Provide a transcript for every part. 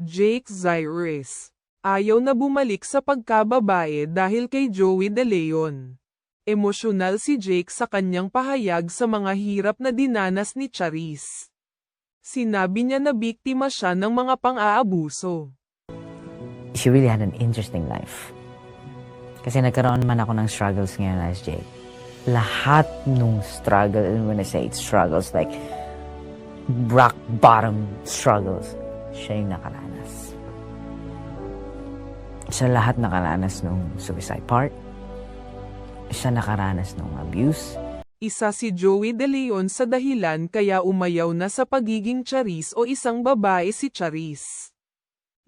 Jake Zyrus. Ayaw na bumalik sa pagkababae dahil kay Joey De Leon. Emosyonal si Jake sa kanyang pahayag sa mga hirap na dinanas ni Charis. Sinabi niya na biktima siya ng mga pang-aabuso. she really had an interesting life. Kasi nagkaroon man ako ng struggles ngayon as Jake. Lahat nung struggle, and when I say it's struggles, like rock bottom struggles, siya yung nakaranas. Siya lahat nakaranas nung suicide part. Siya nakaranas nung abuse. Isa si Joey De Leon sa dahilan kaya umayaw na sa pagiging Charis o isang babae si Charis.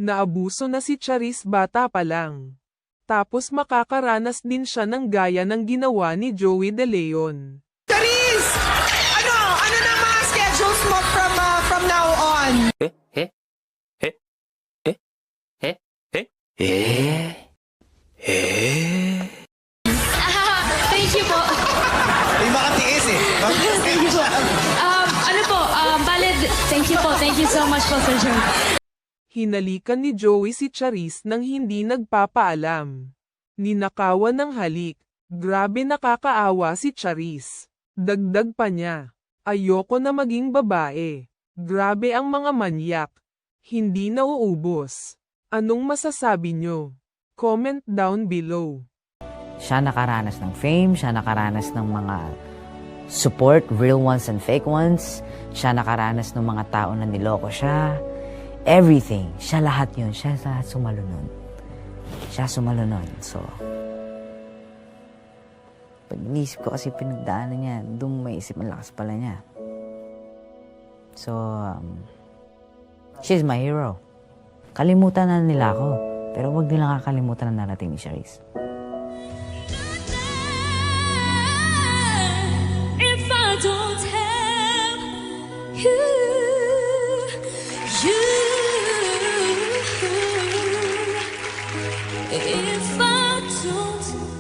Naabuso na si Charis bata pa lang. Tapos makakaranas din siya ng gaya ng ginawa ni Joey De Leon. Charis! Ano? Ano na mga schedules mo from uh, Thank you po. Hindi makatiis eh. Thank you po. Um, ano po, um, valid, thank you po. Thank you so much po, Sir John. Hinalikan ni Joey si Charis nang hindi nagpapaalam. Ninakawan ng halik. Grabe nakakaawa si Charis. Dagdag pa niya. Ayoko na maging babae. Grabe ang mga manyak. Hindi nauubos. Anong masasabi nyo? Comment down below. Siya nakaranas ng fame, siya nakaranas ng mga support, real ones and fake ones. Siya nakaranas ng mga tao na niloko siya. Everything. Siya lahat yun. Siya lahat sumalo nun. Siya sumalo nun. So, pag inisip ko kasi pinagdaanan niya, doon may isip ang lakas pala niya. So, um, she's my hero. Kalimutan na nila ako. Pero huwag nila kakalimutan na narating ni Charisse. If I don't have you, you, if I don't